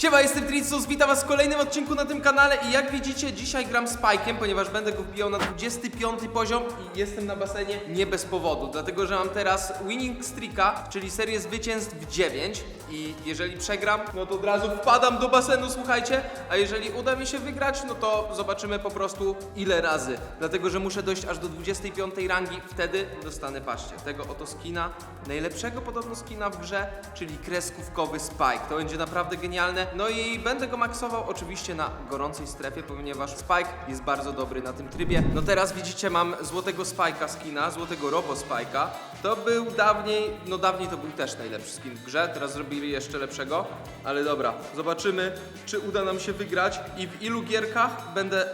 Siema, jestem Tritsus, witam was w kolejnym odcinku na tym kanale i jak widzicie dzisiaj gram z Pike'em, ponieważ będę go wbijał na 25 poziom i jestem na basenie nie bez powodu, dlatego że mam teraz winning streaka, czyli serię zwycięstw 9 i jeżeli przegram, no to od razu wpadam do basenu, słuchajcie, a jeżeli uda mi się wygrać, no to zobaczymy po prostu ile razy, dlatego że muszę dojść aż do 25 rangi, wtedy dostanę, patrzcie, tego oto skina, najlepszego podobno skina w grze, czyli kreskówkowy Spike, to będzie naprawdę genialne, no i będę go maksował oczywiście na gorącej strefie, ponieważ Spike jest bardzo dobry na tym trybie. No teraz widzicie, mam złotego Spike'a skina, złotego Robo Spike'a. To był dawniej, no dawniej to był też najlepszy skin w grze, teraz zrobili jeszcze lepszego, ale dobra, zobaczymy, czy uda nam się wygrać i w ilu gierkach będę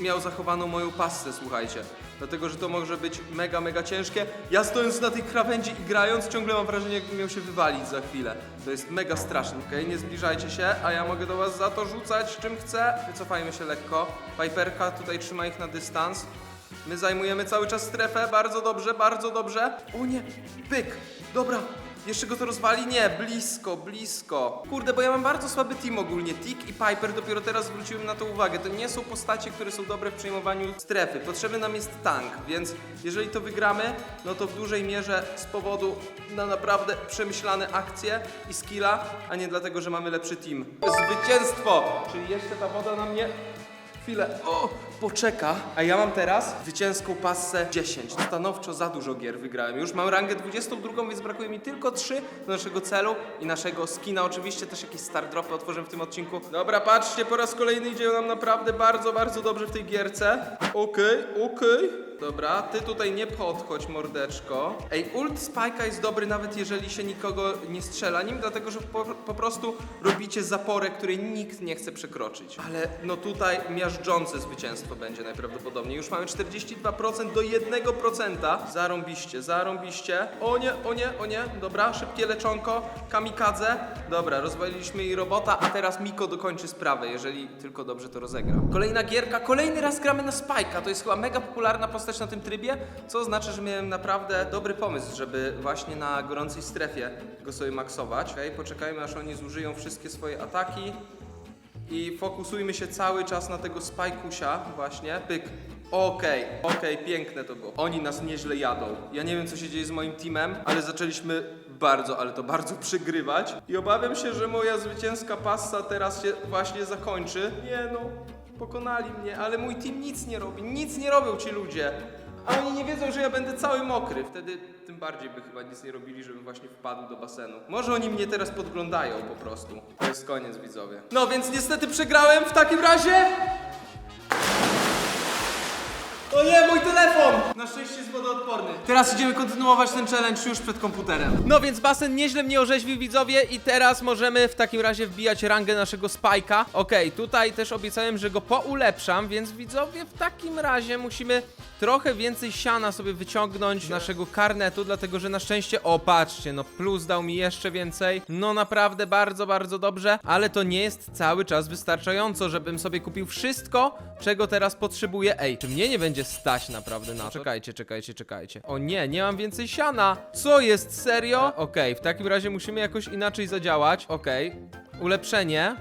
miał zachowaną moją pasę, słuchajcie. Dlatego, że to może być mega, mega ciężkie. Ja stojąc na tej krawędzi i grając, ciągle mam wrażenie, jakbym miał się wywalić za chwilę. To jest mega straszne, okej? Nie zbliżajcie się, a ja mogę do was za to rzucać czym chcę. Wycofajmy się lekko. Piperka tutaj trzyma ich na dystans. My zajmujemy cały czas strefę, bardzo dobrze, bardzo dobrze. O nie, pyk, dobra, jeszcze go to rozwali? Nie, blisko, blisko. Kurde, bo ja mam bardzo słaby team ogólnie. Tick i Piper, dopiero teraz zwróciłem na to uwagę. To nie są postacie, które są dobre w przejmowaniu strefy. Potrzebny nam jest tank, więc jeżeli to wygramy, no to w dużej mierze z powodu na naprawdę przemyślane akcje i skilla, a nie dlatego, że mamy lepszy team. Zwycięstwo! Czyli jeszcze ta woda na mnie chwilę, o, poczeka. A ja mam teraz zwycięską passę 10. Stanowczo za dużo gier wygrałem. Już mam rangę 22, więc brakuje mi tylko 3 do naszego celu i naszego skina. Oczywiście też jakieś star dropy otworzę w tym odcinku. Dobra, patrzcie, po raz kolejny idzie nam naprawdę bardzo, bardzo dobrze w tej gierce. Okej, okej. Dobra, ty tutaj nie podchodź, mordeczko. Ej, ult Spike'a jest dobry nawet jeżeli się nikogo nie strzela nim, dlatego że po, po prostu robicie zaporę, której nikt nie chce przekroczyć. Ale no tutaj miażdżące zwycięstwo będzie najprawdopodobniej. Już mamy 42% do 1%. Zarąbiście, zarąbiście. O nie, o nie, o nie. Dobra, szybkie leczonko. Kamikadze. Dobra, rozwaliliśmy jej robota, a teraz Miko dokończy sprawę, jeżeli tylko dobrze to rozegra. Kolejna gierka, kolejny raz gramy na Spike'a. To jest chyba mega popularna postać na tym trybie, co oznacza, że miałem naprawdę dobry pomysł, żeby właśnie na gorącej strefie go sobie maksować. Okej, poczekajmy aż oni zużyją wszystkie swoje ataki i fokusujmy się cały czas na tego Spajkusia właśnie. Pyk. Okej, okej, piękne to było. Oni nas nieźle jadą. Ja nie wiem, co się dzieje z moim teamem, ale zaczęliśmy bardzo, ale to bardzo przegrywać. I obawiam się, że moja zwycięska passa teraz się właśnie zakończy. Nie no, pokonali mnie, ale mój team nic nie robi. Nic nie robią ci ludzie. A oni nie wiedzą, że ja będę cały mokry. Wtedy tym bardziej by chyba nic nie robili, żebym właśnie wpadł do basenu. Może oni mnie teraz podglądają po prostu. To jest koniec, widzowie. No więc niestety przegrałem w takim razie. O nie, mój telefon! Na szczęście jest wodoodporny. Teraz idziemy kontynuować ten challenge już przed komputerem. No więc basen nieźle mnie orzeźwił widzowie i teraz możemy w takim razie wbijać rangę naszego Spajka. Okej, tutaj też obiecałem, że go poulepszam, więc widzowie w takim razie musimy trochę więcej siana sobie wyciągnąć z naszego karnetu, dlatego że na szczęście, o patrzcie, no plus dał mi jeszcze więcej. No naprawdę bardzo, bardzo dobrze, ale to nie jest cały czas wystarczająco, żebym sobie kupił wszystko, czego teraz potrzebuję. Ej, czy mnie nie będzie stać naprawdę na to? Czekajcie, czekajcie, czekajcie. O nie, nie mam więcej siana. Co jest, serio? Okej, w takim razie musimy jakoś inaczej zadziałać. Okej, ulepszenie.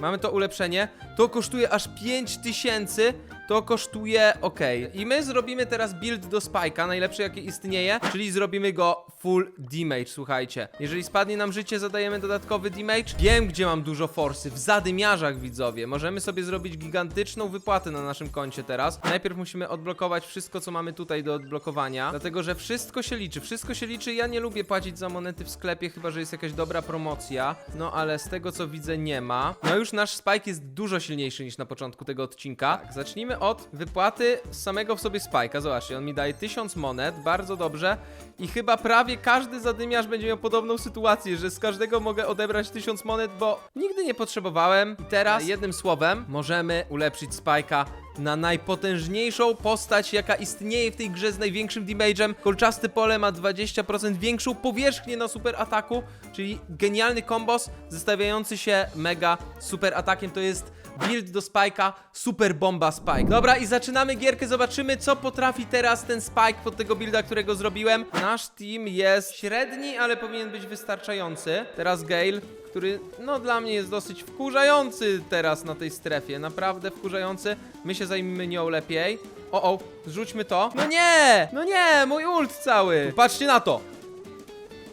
Mamy to ulepszenie. To kosztuje aż 5000. To kosztuje, okej. I my zrobimy teraz build do Spike'a, najlepszy jaki istnieje, czyli zrobimy go full damage, słuchajcie. Jeżeli spadnie nam życie, zadajemy dodatkowy damage. Wiem, gdzie mam dużo forsy, w zadymiarzach, widzowie. Możemy sobie zrobić gigantyczną wypłatę na naszym koncie teraz. Najpierw musimy odblokować wszystko, co mamy tutaj do odblokowania, dlatego, że wszystko się liczy, wszystko się liczy. Ja nie lubię płacić za monety w sklepie, chyba, że jest jakaś dobra promocja. No, ale z tego, co widzę, nie ma. No już nasz Spike jest dużo silniejszy niż na początku tego odcinka. Tak, zacznijmy od wypłaty samego w sobie Spike'a. Zobaczcie, on mi daje 1000 monet, bardzo dobrze. I chyba prawie każdy zadymiarz będzie miał podobną sytuację, że z każdego mogę odebrać 1000 monet, bo nigdy nie potrzebowałem. I teraz, jednym słowem, możemy ulepszyć Spike'a na najpotężniejszą postać, jaka istnieje w tej grze z największym damage'em. Kolczaste pole ma 20% większą powierzchnię na super ataku, czyli genialny kombos zestawiający się mega super atakiem. To jest build do Spike'a, super bomba Spike. Dobra, i zaczynamy gierkę, zobaczymy co potrafi teraz ten Spike pod tego builda, którego zrobiłem. Nasz team jest średni, ale powinien być wystarczający. Teraz Gale, który no dla mnie jest dosyć wkurzający teraz na tej strefie, naprawdę wkurzający. My się zajmijmy nią lepiej. O, o, zrzućmy to. No nie, no nie, mój ult cały. Patrzcie na to.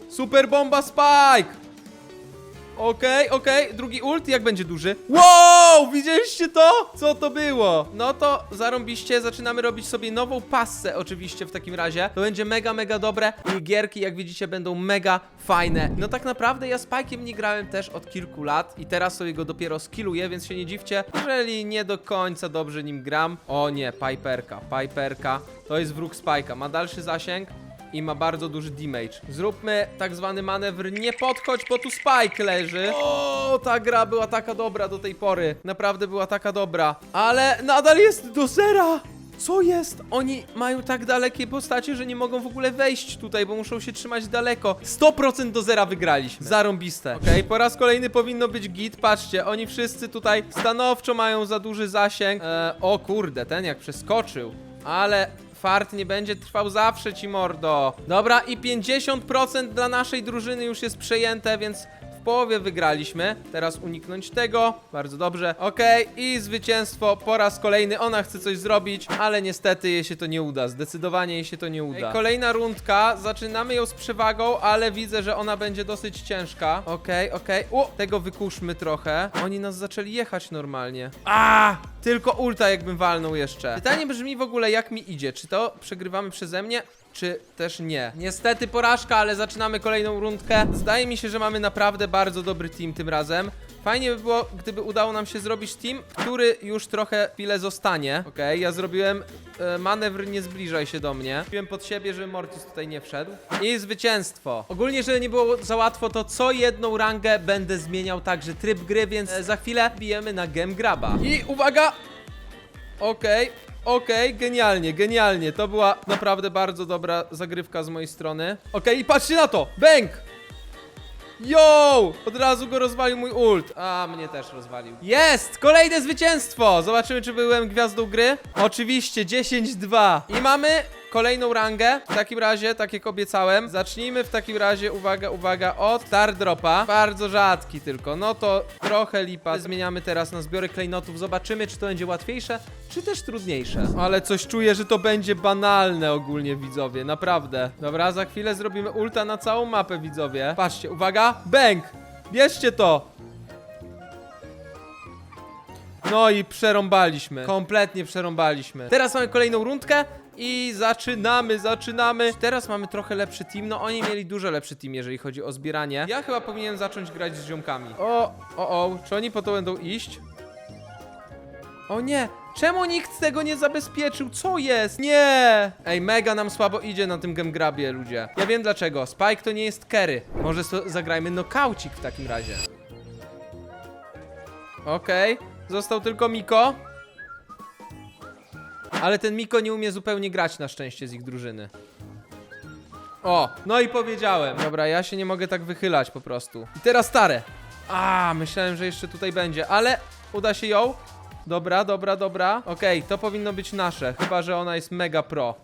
Super bomba Spike! Okej, okej, drugi ult, jak będzie duży? Wow, widzieliście to? Co to było? No to zarąbiście, zaczynamy robić sobie nową passę oczywiście w takim razie. To będzie mega, mega dobre i gierki, jak widzicie, będą mega fajne. No tak naprawdę ja z Pike'iem nie grałem też od kilku lat i teraz sobie go dopiero skilluję, więc się nie dziwcie, jeżeli nie do końca dobrze nim gram. O nie, Piperka, Piperka, to jest wróg Spike'a, ma dalszy zasięg, i ma bardzo duży damage. Zróbmy tak zwany manewr nie podchodź, bo tu Spike leży. O, ta gra była taka dobra do tej pory. Naprawdę była taka dobra. Ale nadal jest do zera. Co jest? Oni mają tak dalekie postacie, że nie mogą w ogóle wejść tutaj, bo muszą się trzymać daleko. 100% do zera wygraliśmy. Zarąbiste. Okej, po raz kolejny powinno być git. Patrzcie, oni wszyscy tutaj stanowczo mają za duży zasięg. E, o kurde, ten jak przeskoczył. Ale fart nie będzie trwał zawsze ci mordo. Dobra, i 50% dla naszej drużyny już jest przejęte, więc połowie wygraliśmy. Teraz uniknąć tego. Bardzo dobrze. Okej, i zwycięstwo po raz kolejny. Ona chce coś zrobić, ale niestety jej się to nie uda. Zdecydowanie jej się to nie uda. Ej, kolejna rundka. Zaczynamy ją z przewagą, ale widzę, że ona będzie dosyć ciężka. Okej, okej. O, tego wykuszmy trochę. Oni nas zaczęli jechać normalnie. A! Tylko ulta jakbym walnął jeszcze. Pytanie brzmi w ogóle jak mi idzie. Czy to przegrywamy przeze mnie? Czy też nie? Niestety porażka, ale zaczynamy kolejną rundkę. Zdaje mi się, że mamy naprawdę bardzo dobry team tym razem. Fajnie by było, gdyby udało nam się zrobić team, który już trochę chwilę zostanie. Okej, ja zrobiłem e, manewr nie zbliżaj się do mnie. Zrobiłem pod siebie, żeby Mortis tutaj nie wszedł. I zwycięstwo. Ogólnie, żeby nie było za łatwo, to co jedną rangę będę zmieniał także tryb gry, więc e, za chwilę bijemy na Game Graba. I uwaga! Okej, okej, genialnie, genialnie. To była naprawdę bardzo dobra zagrywka z mojej strony. Okej, i patrzcie na to! Bęk! Yo! Od razu go rozwalił mój ult. A, mnie też rozwalił. Jest! Kolejne zwycięstwo! Zobaczymy, czy byłem gwiazdą gry. Oczywiście, 10-2. I mamy kolejną rangę. W takim razie, tak jak obiecałem, zacznijmy w takim razie, uwaga, uwaga, od Star Dropa. Bardzo rzadki tylko. No to trochę lipa. Zmieniamy teraz na zbiory klejnotów. Zobaczymy, czy to będzie łatwiejsze, czy też trudniejsze. Ale coś czuję, że to będzie banalne ogólnie, widzowie. Naprawdę. Dobra, za chwilę zrobimy ulta na całą mapę, widzowie. Patrzcie, uwaga. Bęk! Bierzcie to! No i przerąbaliśmy. Kompletnie przerąbaliśmy. Teraz mamy kolejną rundkę i zaczynamy, zaczynamy. Teraz mamy trochę lepszy team. No oni mieli dużo lepszy team, jeżeli chodzi o zbieranie. Ja chyba powinienem zacząć grać z ziomkami. O, o, o. Czy oni po to będą iść? O nie! Czemu nikt tego nie zabezpieczył? Co jest? Nie! Ej, mega nam słabo idzie na tym gemgrabie, ludzie. Ja wiem dlaczego. Spike to nie jest Kerry. Może so zagrajmy nokaucik w takim razie. Okej. Został tylko Miko. Ale ten Miko nie umie zupełnie grać na szczęście z ich drużyny. O, no i powiedziałem. Dobra, ja się nie mogę tak wychylać po prostu. I teraz stare. A, myślałem, że jeszcze tutaj będzie, ale uda się ją. Dobra, dobra, dobra. Okej, to powinno być nasze, chyba że ona jest mega pro.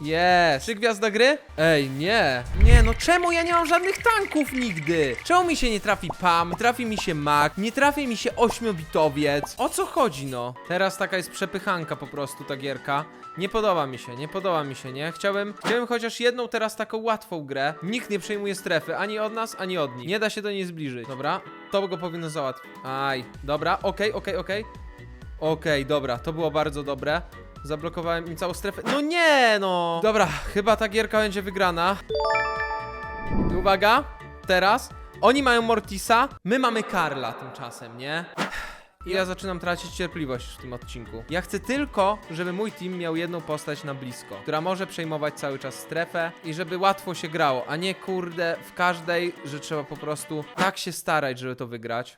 Jest. Trzy gwiazda gry? Ej, nie. Nie, no czemu ja nie mam żadnych tanków nigdy? Czemu mi się nie trafi Pam, trafi mi się Mac, nie trafi mi się ośmiobitowiec? O co chodzi, no? Teraz taka jest przepychanka po prostu ta gierka. Nie podoba mi się, nie podoba mi się, nie? Chciałbym, chciałbym chociaż jedną teraz taką łatwą grę. Nikt nie przejmuje strefy, ani od nas, ani od nich. Nie da się do niej zbliżyć. Dobra, to go powinno załatwić. Aj, dobra, okej, okej, okej. Okej, dobra, to było bardzo dobre. Zablokowałem im całą strefę. No nie, no! Dobra, chyba ta gierka będzie wygrana. I Uwaga, teraz. Oni mają Mortisa, my mamy Karla tymczasem, nie? I ja zaczynam tracić cierpliwość w tym odcinku. Ja chcę tylko, żeby mój team miał jedną postać na blisko, która może przejmować cały czas strefę i żeby łatwo się grało, a nie kurde w każdej, że trzeba po prostu tak się starać, żeby to wygrać.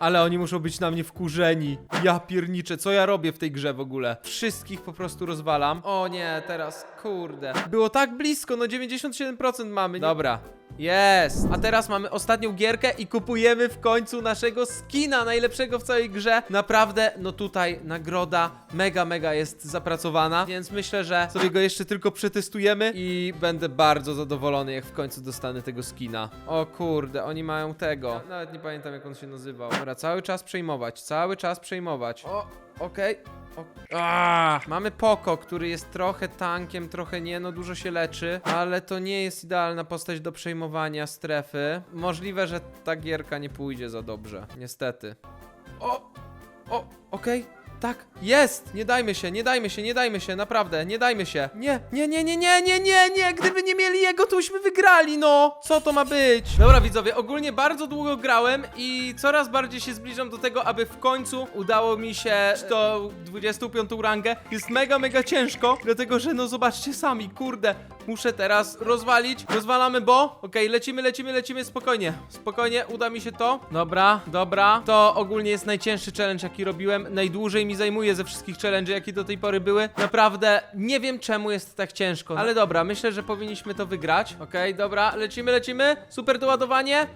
Ale oni muszą być na mnie wkurzeni. Ja pierniczę, co ja robię w tej grze w ogóle? Wszystkich po prostu rozwalam. O nie, teraz, kurde. Było tak blisko, no 97% mamy. Dobra, Jest! A teraz mamy ostatnią gierkę i kupujemy w końcu naszego skina, najlepszego w całej grze. Naprawdę, no tutaj nagroda mega, mega jest zapracowana, więc myślę, że sobie go jeszcze tylko przetestujemy i będę bardzo zadowolony, jak w końcu dostanę tego skina. O kurde, oni mają tego. Nawet nie pamiętam, jak on się nazywał. Dobra, cały czas przejmować, cały czas przejmować. O, okej. O- A, mamy Poko, który jest trochę tankiem, trochę nie, no dużo się leczy, ale to nie jest idealna postać do przejmowania strefy. Możliwe, że ta gierka nie pójdzie za dobrze, niestety. O, o, okej. Tak, jest! Nie dajmy się, nie dajmy się, nie dajmy się, naprawdę, nie dajmy się. Nie, nie, nie, nie, nie, nie, nie, nie, gdyby nie mieli jego, to byśmy wygrali, no! Co to ma być? Dobra, widzowie, ogólnie bardzo długo grałem i coraz bardziej się zbliżam do tego, aby w końcu udało mi się to 25 rangę. Jest mega, mega ciężko, dlatego że, no zobaczcie sami, kurde, muszę teraz rozwalić. Rozwalamy, bo? Okej, lecimy, lecimy, lecimy, spokojnie, spokojnie, uda mi się to. Dobra, dobra, to ogólnie jest najcięższy challenge, jaki robiłem, najdłużej mi zajmuje ze wszystkich challenge, jakie do tej pory były. Naprawdę nie wiem czemu jest tak ciężko, ale dobra, myślę, że powinniśmy to wygrać. Okej, dobra, lecimy, lecimy. Super doładowanie.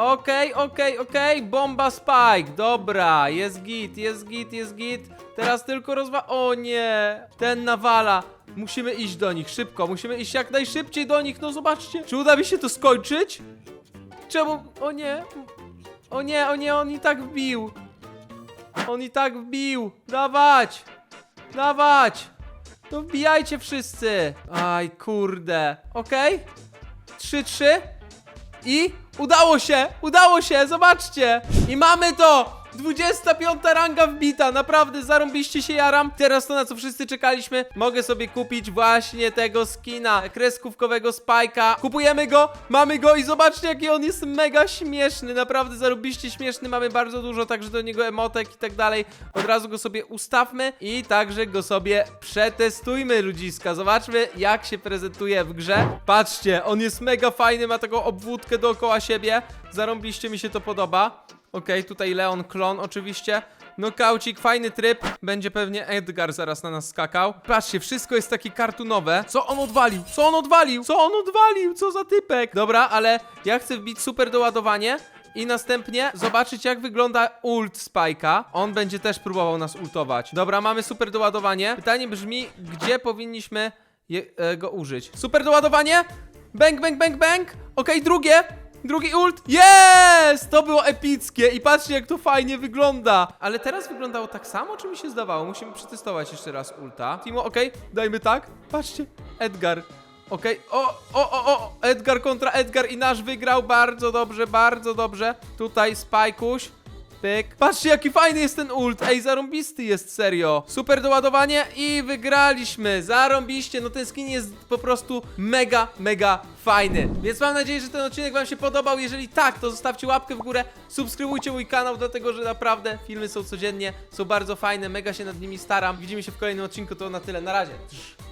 Okej, okej, okej, bomba spike, dobra, jest git, jest git, jest git. Teraz tylko rozwa... O nie, ten nawala. Musimy iść do nich, szybko, musimy iść jak najszybciej do nich, no zobaczcie. Czy uda mi się to skończyć? Czemu? O nie. O nie, o nie, on i tak wbił. On i tak wbił! Dawać! Dawać! No wbijajcie wszyscy! Aj, kurde. Okej? Trzy, trzy. I udało się! Udało się! Zobaczcie! I mamy to! 25 ranga wbita, naprawdę zarąbiście się jaram. Teraz to na co wszyscy czekaliśmy, mogę sobie kupić właśnie tego skina kreskówkowego Spajka. Kupujemy go, mamy go i zobaczcie jaki on jest mega śmieszny, naprawdę zarąbiście śmieszny. Mamy bardzo dużo także do niego emotek i tak dalej. Od razu go sobie ustawmy i także go sobie przetestujmy ludziska. Zobaczmy jak się prezentuje w grze. Patrzcie, on jest mega fajny, ma taką obwódkę dookoła siebie. Zarąbiście mi się to podoba. Okej, tutaj Leon Klon oczywiście. Nokaucik, fajny tryb. Będzie pewnie Edgar zaraz na nas skakał. Patrzcie, wszystko jest takie kartunowe. Co on odwalił? Co on odwalił? Co on odwalił? Co za typek? Dobra, ale ja chcę wbić super doładowanie. I następnie zobaczyć jak wygląda ult Spike'a. On będzie też próbował nas ultować. Dobra, mamy super doładowanie. Pytanie brzmi, gdzie powinniśmy je, e, go użyć? Super doładowanie! Bang, bang, bang, bang! Okej, drugie! Drugi ult! Jest! To było epickie i patrzcie jak to fajnie wygląda. Ale teraz wyglądało tak samo, czy mi się zdawało? Musimy przetestować jeszcze raz ulta. Timo, okej, dajmy tak. Patrzcie, Edgar. Okej, o, o, o, o, Edgar kontra Edgar i nasz wygrał. Bardzo dobrze, bardzo dobrze. Tutaj Spajkuś. Pyk. Patrzcie, jaki fajny jest ten ult. Ej, zarąbisty jest, serio. Super doładowanie i wygraliśmy. Zarąbiście. No ten skin jest po prostu mega, mega fajny. Więc mam nadzieję, że ten odcinek wam się podobał. Jeżeli tak, to zostawcie łapkę w górę. Subskrybujcie mój kanał, dlatego że naprawdę filmy są codziennie. Są bardzo fajne. Mega się nad nimi staram. Widzimy się w kolejnym odcinku. To na tyle. Na razie.